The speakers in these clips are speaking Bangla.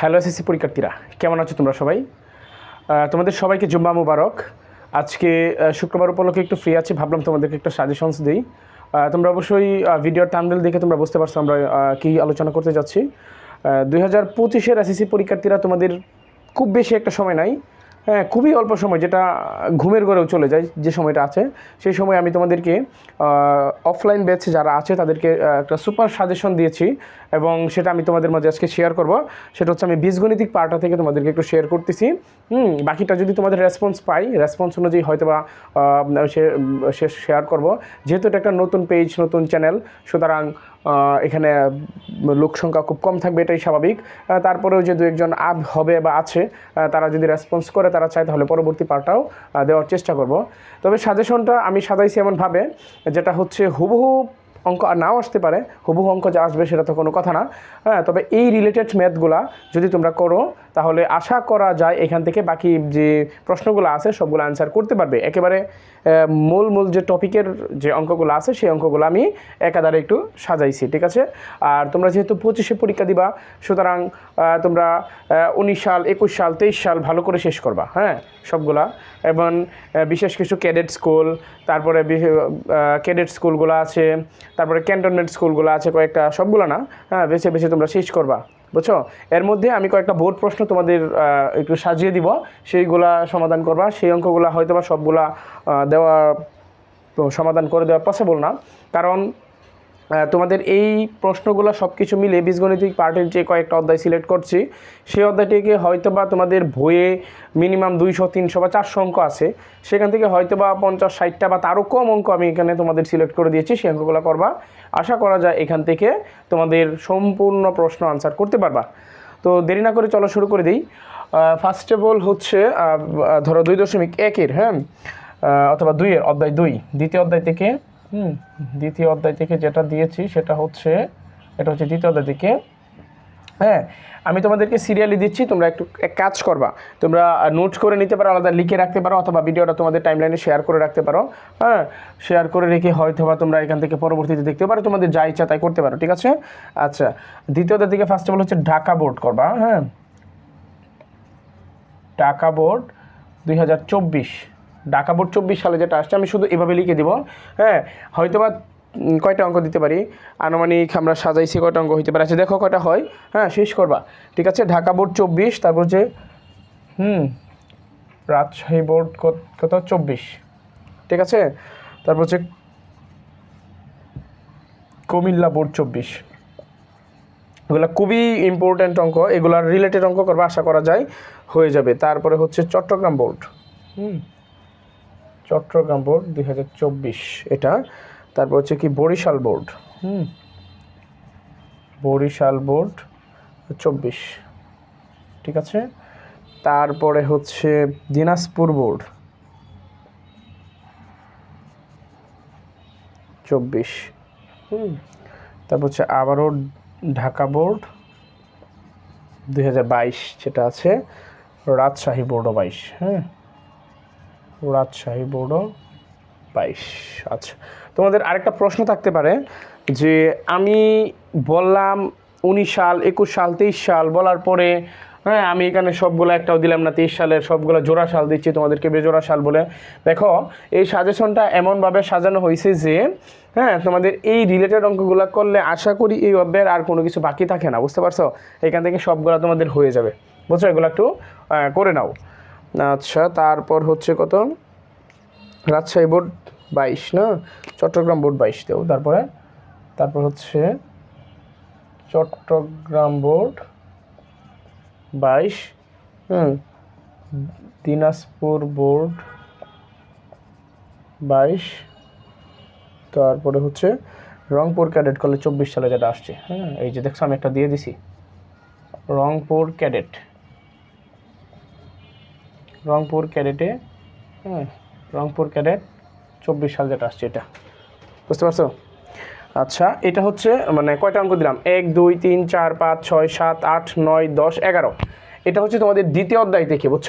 হ্যালো এসএসসি পরীক্ষার্থীরা, কেমন আছো তোমরা সবাই? তোমাদের সবাইকে জুম্মা মুবারক। আজকে শুক্রবার উপলক্ষে একটু ফ্রি আছি, ভাবলাম তোমাদেরকে একটা সাজেশনস দিই। তোমরা অবশ্যই ভিডিওর টান্ডেল দেখে তোমরা বুঝতে পারছ আমরা কী আলোচনা করতে যাচ্ছি। দুই হাজার পঁচিশের এসএসসি পরীক্ষার্থীরা তোমাদের খুব বেশি একটা সময় নাই। হ্যাঁ খুবই অল্প সময় যেটা ঘুমের ঘরেও চলে যায়, যে সময়টা আছে, সেই সময় আমি তোমাদেরকে অফলাইন ব্যাচ যারা আছে তাদেরকে একটা সুপার সাজেশন দিয়েছি এবং সেটা আমি তোমাদের মাঝে আজকে শেয়ার করব। সেটা হচ্ছে আমি বীজগণিতিক পার্টটা থেকে তোমাদেরকে একটু শেয়ার করতেছি। হুম, বাকিটা যদি তোমাদের রেসপন্স পাই রেসপন্স অনুযায়ী হয়তো বা সে শেয়ার করব। যেহেতু এটা একটা নতুন পেজ নতুন চ্যানেল সুতরাং এখানে লোক সংখ্যা খুব কম থাকবে, এটাই স্বাভাবিক। তারপরেও যে দু একজন আব হবে বা আছে তারা যদি রেসপন্স করে, তারা চায় তাহলে পরবর্তী পার্টটাও দেওয়ার চেষ্টা করব। তবে সাজেশনটা আমি সাজাইছি এমনভাবে, যেটা হচ্ছে হুবহু অঙ্ক আর নাও আসতে পারে, হুবহু অঙ্ক যা আসবে সেটা তো কোনো কথা না। হ্যাঁ তবে এই রিলেটেড ম্যাথগুলা যদি তোমরা করো তাহলে আশা করা যায় এখান থেকে বাকি যে প্রশ্নগুলো আছে, সবগুলো অ্যান্সার করতে পারবে। একেবারে মূল মূল যে টপিকের যে অঙ্কগুলো আছে, সেই অঙ্কগুলো আমি একাধারে একটু সাজাইছি, ঠিক আছে? আর তোমরা যেহেতু পঁচিশে পরীক্ষা দিবা, সুতরাং তোমরা উনিশ সাল, একুশ সাল, তেইশ সাল ভালো করে শেষ করবা হ্যাঁ? সবগুলা। এবং বিশেষ কিছু ক্যাডেট স্কুল তারপরে ক্যাডেট স্কুলগুলো আছে, তারপরে ক্যান্টনমেন্ট স্কুলগুলো আছে, কয়েকটা, সবগুলো না হ্যাঁ? বেছে বেছে তোমরা শেষ করবা। বুঝছ? এর মধ্যে আমি কয়েকটা বোর্ড প্রশ্ন তোমাদের একটু সাজিয়ে দিব। সেইগুলা সমাধান করবা। সেই অঙ্কগুলো হয়তো বা সবগুলা দেওয়া সমাধান করে দেওয়া পসিবল না। কারণ তোমাদের এই প্রশ্নগুলো সব কিছু মিলে বীজগণিতিক পার্টের যে কয়েকটা অধ্যায় সিলেক্ট করছি, সেই অধ্যায়টিকে হয়তো বা তোমাদের বইয়ে মিনিমাম দুইশো, তিনশো বা চারশো অঙ্ক আছে। সেখান থেকে হয়তো বা পঞ্চাশ, ষাটটা বা তারও কম অঙ্ক আমি এখানে তোমাদের সিলেক্ট করে দিয়েছি, সেই অঙ্কগুলো করবা। আশা করা যায় এখান থেকে তোমাদের সম্পূর্ণ প্রশ্ন আনসার করতে পারবা। তো দেরি না করে চলো শুরু করে দিই। ফার্স্ট অফ অল হচ্ছে ধরো দুই দশমিক একের হ্যাঁ? অথবা দুইয়ের অধ্যায় দুই, দ্বিতীয় অধ্যায় থেকে হুম, দ্বিতীয় অধ্যায় থেকে যেটা দিয়েছি সেটা হচ্ছে, এটা হচ্ছে দ্বিতীয় অধ্যায় থেকে। হ্যাঁ আমি তোমাদেরকে সিরিয়ালি দিচ্ছি, তোমরা একটু এক কাজ করবা। তোমরা নোট করে নিতে পারো, আলাদা লিখে রাখতে পারো, অথবা ভিডিওটা তোমাদের টাইমলাইনে শেয়ার করে রাখতে পারো। হ্যাঁ শেয়ার করে রেখে হয়তো বা তোমরা এখান থেকে পরবর্তীতে দেখতে পারো, তোমাদের যা ইচ্ছা তাই করতে পারো, ঠিক আছে? আচ্ছা দ্বিতীয়টার দিকে ফার্স্ট অফ অল হচ্ছে ঢাকা বোর্ড করবা হ্যাঁ? ঢাকা বোর্ড দুই হাজার চব্বিশ। ঢাকা বোর্ড চব্বিশ সালে যেটা আসছে, আমি শুধু এভাবে লিখে দিব। হ্যাঁ হয়তোবা কয়টা অঙ্ক দিতে পারি? আনুমানিক আমরা সাজাইছি কয়টা অঙ্ক হইতে পারে। আচ্ছা দেখো কয়টা হয়। হ্যাঁ শেষ করবা। ঠিক আছে? ঢাকা বোর্ড চব্বিশ, তারপর হচ্ছে, হুম, রাজশাহী বোর্ড কত চব্বিশ। ঠিক আছে? তারপর হচ্ছে, কুমিল্লা বোর্ড চব্বিশ। এগুলো খুবই ইম্পর্ট্যান্ট অঙ্ক। এগুলার রিলেটেড অঙ্ক করবে, আশা করা যায়, হয়ে যাবে। তারপরে হচ্ছে চট্টগ্রাম বোর্ড। হুম। চট্টগ্রাম বোর্ড দুই হাজার চব্বিশ। এটা, তারপর হচ্ছে কি বরিশাল বোর্ড। হুম, বরিশাল বোর্ড চব্বিশ। ঠিক আছে? তারপরে হচ্ছে দিনাজপুর বোর্ড চব্বিশ। হুম, তারপর হচ্ছে আবারও ঢাকা বোর্ড দুই হাজার বাইশ, যেটা আছে রাজশাহী বোর্ডও বাইশ। হ্যাঁ রাজশাহী বোর্ডও বাইশ। আচ্ছা তোমাদের আরেকটা প্রশ্ন থাকতে পারে যে আমি বললাম উনিশ সাল, একুশ সাল, তেইশ সাল বলার পরে হ্যাঁ আমি এখানে সবগুলো একটাও দিলাম না, তেইশ সালের সবগুলো জোড়া সাল দিচ্ছি, তোমাদেরকে বেজোড়া সাল বলে। দেখো, এই সাজেশনটা এমনভাবে সাজানো হয়েছে যে হ্যাঁ তোমাদের এই রিলেটেড অঙ্কগুলো করলে আশা করি এই অধ্যায়ের আর কোনো কিছু বাকি থাকে না, বুঝতে পারছ? এখান থেকে সবগুলো তোমাদের হয়ে যাবে। বুঝছ? এগুলো একটু করে নাও। আচ্ছা তারপর হচ্ছে কত? রাজশাহী বোর্ড বাইশ, না? চট্টগ্রাম বোর্ড বাইশ দেও তারপরে? তারপর হচ্ছে চট্টগ্রাম বোর্ড বাইশ, হুম? দিনাজপুর বোর্ড বাইশ, তারপরে হচ্ছে রংপুর ক্যাডেট কলেজ চব্বিশ সালে যেটা আসছে হ্যাঁ এই যে দেখছ, আমি একটা দিয়ে দিছি। রংপুর ক্যাডেট। রংপুর ক্যাডেটে হ্যাঁ রংপুর ক্যাডেট চব্বিশ সাল যেটা আসছে এটা। বুঝতে পারছ? আচ্ছা এটা হচ্ছে মানে কয়টা অঙ্ক দিলাম? এক, দুই, তিন, চার, পাঁচ, ছয়, সাত, আট, নয়, দশ, এগারো। এটা হচ্ছে তোমাদের দ্বিতীয় অধ্যায় থেকে, বুঝছ?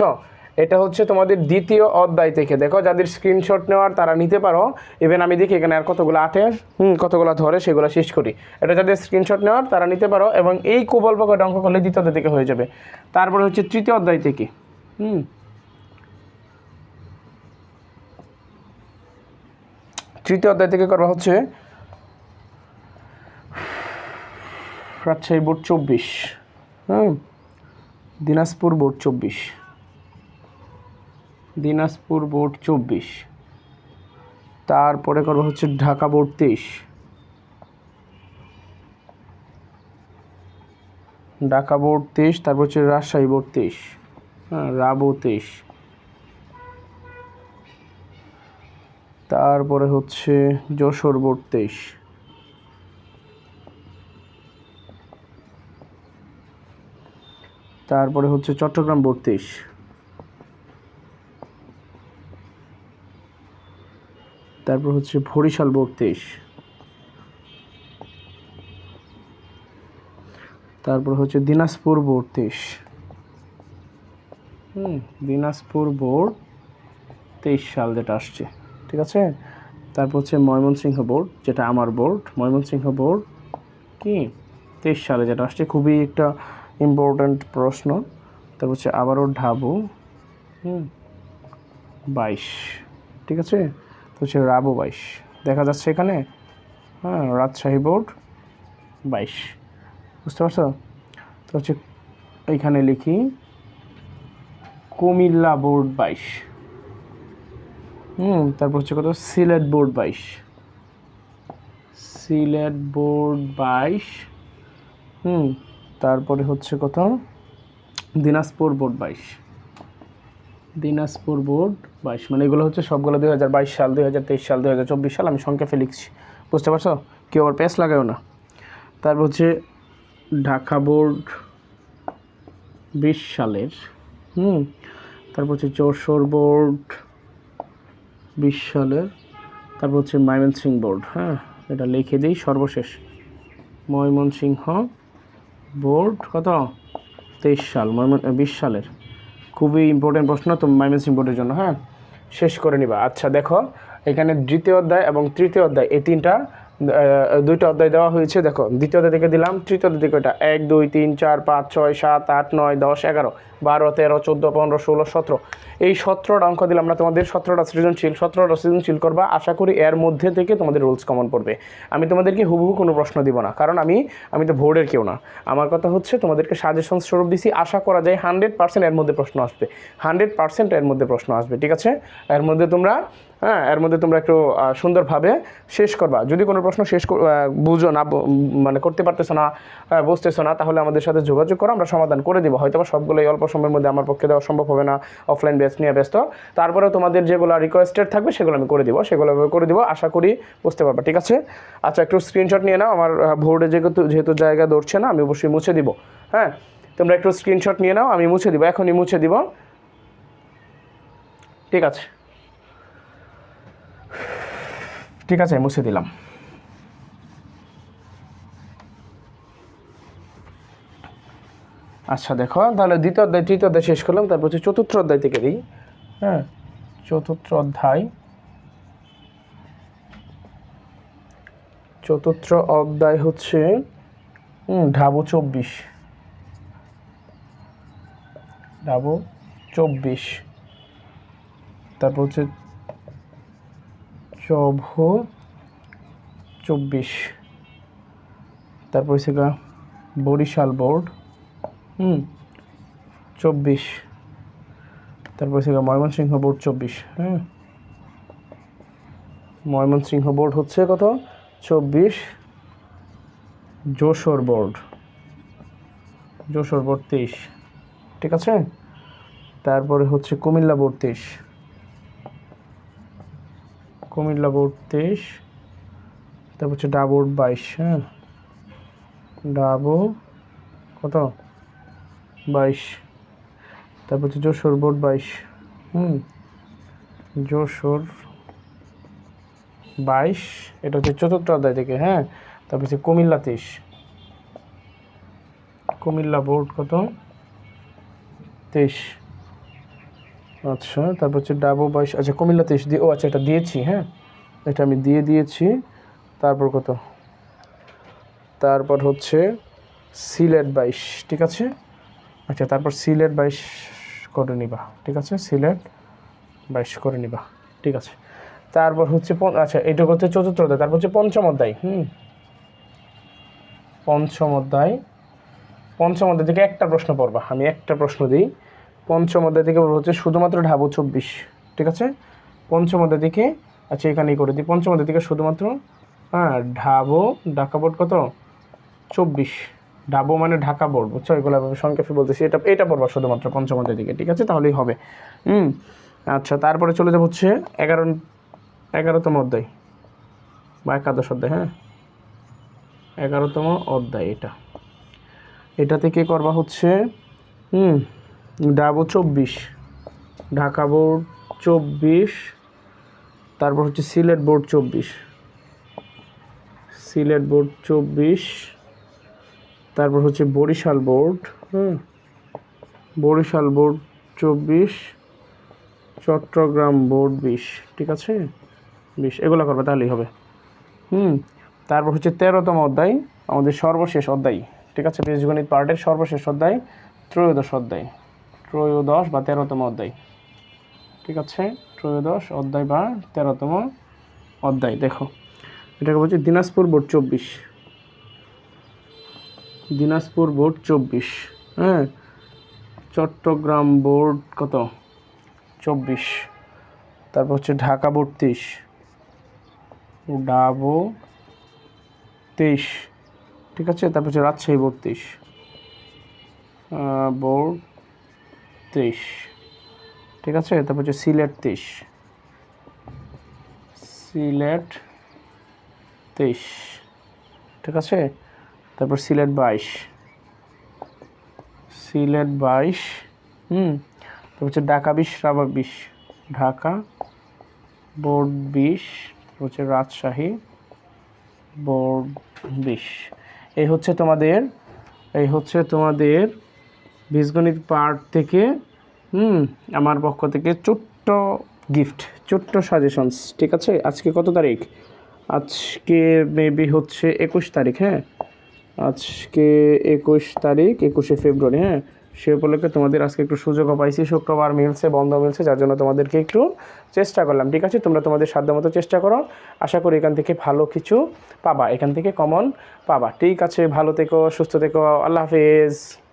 এটা হচ্ছে তোমাদের দ্বিতীয় অধ্যায় থেকে। দেখো, যাদের স্ক্রিনশট নেওয়ার তারা নিতে পারো। ইভেন আমি দেখি এখানে আর কতগুলো আটে, হুম, কতগুলো ধরে, সেগুলো শেষ করি। এটা যাদের স্ক্রিনশট নেওয়ার তারা নিতে পারো এবং এই কুবল পকেট অঙ্ক করলে দ্বিতীয় অধ্যায় থেকে হয়ে যাবে। তারপরে হচ্ছে তৃতীয় অধ্যায় থেকে, হুম তৃতীয় অধ্যায় থেকে করা হচ্ছে রাজশাহী বোর্ড চব্বিশ হুম দিনাজপুর বোর্ড চব্বিশ। দিনাজপুর বোর্ড চব্বিশ। তারপরে করব হচ্ছে ঢাকা বোর্ড তেইশ। ঢাকা বোর্ড তেইশ, তারপর হচ্ছে রাজশাহী বোর্ড তেইশ হ্যাঁ? রাবো তেইশ। তারপরে হচ্ছে যশোর বোর্ড তারপরে হচ্ছে চট্টগ্রাম বোর্ড তেইশ। তারপর হচ্ছে বরিশাল বোর্ড তেইশ। তারপর হচ্ছে দিনাজপুর বোর্ড হুম, দিনাজপুর বোর্ড তেইশ সাল যেটা আসছে। ঠিক আছে? তারপর হচ্ছে ময়মনসিংহ বোর্ড, যেটা আমার বোর্ড। ময়মনসিংহ বোর্ড কি? তেইশ সালে যেটা আসছে, খুবই একটা ইম্পর্ট্যান্ট প্রশ্ন। তারপর হচ্ছে আবারও ঢাবু, হুম, বাইশ, ঠিক আছে? তো হচ্ছে রাবো বাইশ। দেখা যাচ্ছে এখানে? হ্যাঁ রাজশাহী বোর্ড, বাইশ। বুঝতে পারছ? তো হচ্ছে এইখানে লিখি, কুমিল্লা বোর্ড বাইশ। হুম, তারপর হচ্ছে কত? সিলেট বোর্ড বাইশ। সিলেট বোর্ড বাইশ। হুম, তারপরে হচ্ছে কত? দিনাজপুর বোর্ড বাইশ। দিনাজপুর বোর্ড বাইশ। মানে এগুলো হচ্ছে সবগুলো দুই হাজার বাইশ সাল, দুই হাজার তেইশ সাল, দুই হাজার চব্বিশ সাল, আমি সংক্ষেপে লিখছি। বুঝতে পারছ? কেউ আবার পেস লাগাও না। তারপর হচ্ছে ঢাকা বোর্ড বিশ সালের। হুম, তারপর হচ্ছে যশোর বোর্ড বিশ সালের, তারপর হচ্ছে ময়মনসিংহ বোর্ড হ্যাঁ? এটা লিখে দিই সর্বশেষ। ময়মনসিংহ বোর্ড কত? তেইশ সাল, ময়মন বিশ সালের। খুবই ইম্পর্টেন্ট প্রশ্ন তো ময়মনসিংহ বোর্ডের জন্য হ্যাঁ? শেষ করে নিবা। আচ্ছা দেখো, এখানে দ্বিতীয় অধ্যায় এবং তৃতীয় অধ্যায়, এই তিনটা দুইটা অধ্যায় দেওয়া হয়েছে। দেখো, দ্বিতীয় অধ্যায় থেকে দিলাম, তৃতীয় অধ্যায় থেকে এটা। এক, দুই, তিন, চার, পাঁচ, ছয়, সাত, আট, নয়, দশ, এগারো, বারো, তেরো, চোদ্দ, পনেরো, ষোলো, সতেরো। এই সতেরোটা অঙ্ক দিলাম না তোমাদের সতেরোটা সৃজনশীল সতেরোটা সৃজনশীল করবা। আশা করি এর মধ্যে থেকে তোমাদের রুলস কমন পড়বে। আমি তোমাদেরকে হুবহু কোনো প্রশ্ন দিব না, কারণ আমি আমি তো বোর্ডের কেউ না। আমার কথা হচ্ছে তোমাদেরকে সাজেশন স্বরূপ দিছি। আশা করা যায় হান্ড্রেড পার্সেন্ট এর মধ্যে প্রশ্ন আসবে। হান্ড্রেড পার্সেন্ট এর মধ্যে প্রশ্ন আসবে, ঠিক আছে? এর মধ্যে তোমরা হ্যাঁ এর মধ্যে তোমরা একটু সুন্দরভাবে শেষ করবা। যদি কোনো প্রশ্ন শেষ বুঝো না মানে করতে পারতেছো না বুঝতেছো না, তাহলে আমাদের সাথে যোগাযোগ করো, আমরা সমাধান করে দিব। হয়তো বা সবগুলো এই অল্প সময়ের মধ্যে আমার পক্ষে দেওয়া সম্ভব হবে না অফলাইন ব্যাচ নিয়ে ব্যস্ত। তারপরে তোমাদের যেগুলো রিকোয়েস্টেড থাকবে, সেগুলো আমি করে দিব, সেগুলো আমি করে দিব, আশা করি বুঝতে পারবা, ঠিক আছে? আচ্ছা একটু স্ক্রিনশট নিয়ে নাও, আমার বোর্ডে যেহেতু যেহেতু জায়গা ধরছে না, আমি অবশ্যই মুছে দিব হ্যাঁ? তোমরা একটু স্ক্রিনশট নিয়ে নাও, আমি মুছে দিব, এখনই মুছে দিব। ঠিক আছে। ঠিক আছে মুছে দিলাম। আচ্ছা দেখো, তাহলে দ্বিতীয় অধ্যায়, তৃতীয় অধ্যায় শেষ করলাম, তারপর হচ্ছে চতুর্থ অধ্যায় থেকে দিই। হ্যাঁ চতুর্থ অধ্যায়। চতুর্থ অধ্যায় হচ্ছে ঢাবো চব্বিশ। ঢাবো চব্বিশ। তারপর হচ্ছে চভ, চব্বিশ। তারপর গা, বরিশাল বোর্ড, হুম, চব্বিশ। তারপর হচ্ছে ময়মনসিংহ বোর্ড, চব্বিশ হ্যাঁ ময়মনসিংহ বোর্ড হচ্ছে কত? চব্বিশ। যশোর বোর্ড। যশোর বোর্ড তেইশ। ঠিক আছে? তারপরে হচ্ছে কুমিল্লা বোর্ড তেইশ। কুমিল্লা বোর্ড তেইশ, তারপর হচ্ছে ডা বোর্ড বাইশ হ্যাঁ? ডাবো কত? বাইশ। তারপর হচ্ছে যশোর বোর্ড বাইশ, হুম? যশোর বাইশ, এটা হচ্ছে চতুর্থ অধ্যায় থেকে হ্যাঁ? তারপর হচ্ছে কুমিল্লা তেইশ। কুমিল্লা বোর্ড কত? তেইশ। আচ্ছা তারপর হচ্ছে ডাবো বাইশ আচ্ছা কুমিল্লা তেইশ দিয়ে, ও আচ্ছা এটা দিয়েছি হ্যাঁ? এটা আমি দিয়ে দিয়েছি। তারপর কত? তারপর হচ্ছে সিলেট বাইশ, ঠিক আছে? আচ্ছা তারপর সিলেট বাইশ করে নিবা, ঠিক আছে? সিলেট বাইশ করে নিবা, ঠিক আছে? তারপর হচ্ছে আচ্ছা এটা হচ্ছে চতুর্থ অধ্যায়, তারপর হচ্ছে পঞ্চম অধ্যায়, হুম? পঞ্চম অধ্যায় পঞ্চম অধ্যায় থেকে একটা প্রশ্ন পড়বা, আমি একটা প্রশ্ন দিই। পঞ্চম অধ্যায় থেকে হচ্ছে শুধুমাত্র ঢাবো চব্বিশ, ঠিক আছে? পঞ্চম অধ্যায় থেকে আচ্ছা এখানেই করে দিই। পঞ্চম অধ্যায় থেকে শুধুমাত্র হ্যাঁ ঢাবো, ঢাকা বোর্ড কত? চব্বিশ। ডাবো মানে ঢাকা বোর্ড, বুঝছ? এগুলো সংক্ষেপে বলতেছি। এটা এটা পড়বা শুধুমাত্র পঞ্চম অধ্যায় দিকে ঠিক আছে? তাহলেই হবে। হুম আচ্ছা তারপরে চলে যাব হচ্ছে এগারো, এগারোতম অধ্যায় বা একাদশ অধ্যায় হ্যাঁ? এগারোতম অধ্যায় এটা। এটা থেকে করবা হচ্ছে, হুম ডাবো চব্বিশ। ঢাকা বোর্ড চব্বিশ, তারপর হচ্ছে সিলেট বোর্ড চব্বিশ। সিলেট বোর্ড চব্বিশ, তারপর হচ্ছে বরিশাল বোর্ড, হুম। বরিশাল বোর্ড চব্বিশ, চট্টগ্রাম বোর্ড বিশ, ঠিক আছে? বিশ, এগুলো করবে তাহলেই হবে। হুম, তারপর হচ্ছে তেরোতম অধ্যায়, আমাদের সর্বশেষ অধ্যায়, ঠিক আছে? বীজগণিত পার্টের সর্বশেষ অধ্যায়, ত্রয়োদশ অধ্যায়। ত্রয়োদশ বা তেরোতম অধ্যায়। ঠিক আছে? ত্রয়োদশ অধ্যায় বা তেরোতম অধ্যায়। দেখো, এটাকে বলছি দিনাজপুর বোর্ড চব্বিশ। দিনাজপুর বোর্ড চব্বিশ। হ্যাঁ? চট্টগ্রাম বোর্ড কত? চব্বিশ। তারপর হচ্ছে ঢাকা বোর্ড তেইশ। ডাবো তেইশ। ঠিক আছে? তারপর হচ্ছে রাজশাহী বোর্ড তেইশ। বোর্ড তেইশ ঠিক আছে? তারপর হচ্ছে সিলেট তেইশ সিলেট তেইশ ঠিক আছে? তারপর সিলেট বাইশ। সিলেট বাইশ, হুম? তারপর হচ্ছে ঢাকা বিশ রাবার বিশ। ঢাকা, বোর্ড বিশ, তারপর হচ্ছে রাজশাহী, বোর্ড বিশ। এই হচ্ছে তোমাদের, এই হচ্ছে তোমাদের বীজগণিত পার্ট থেকে হুম, আমার পক্ষ থেকে ছোট্ট গিফট ছোট্ট সাজেশনস ঠিক আছে? আজকে কত তারিখ? আজকে মেবি হচ্ছে একুশ তারিখ হ্যাঁ? আজকে একুশ তারিখ, একুশে ফেব্রুয়ারি হ্যাঁ? সে উপলক্ষে তোমাদের আজকে একটু সুযোগও পাইছি, শুক্রবার মিলছে, বন্ধ মিলছে, যার জন্য তোমাদেরকে একটু চেষ্টা করলাম, ঠিক আছে? তোমরা তোমাদের সাধ্য মতো চেষ্টা করো। আশা করি এখান থেকে ভালো কিছু পাবা, এখান থেকে কমন পাবা। ঠিক আছে, ভালো থেকো, সুস্থ থেকো, আল্লাহ হাফেজ।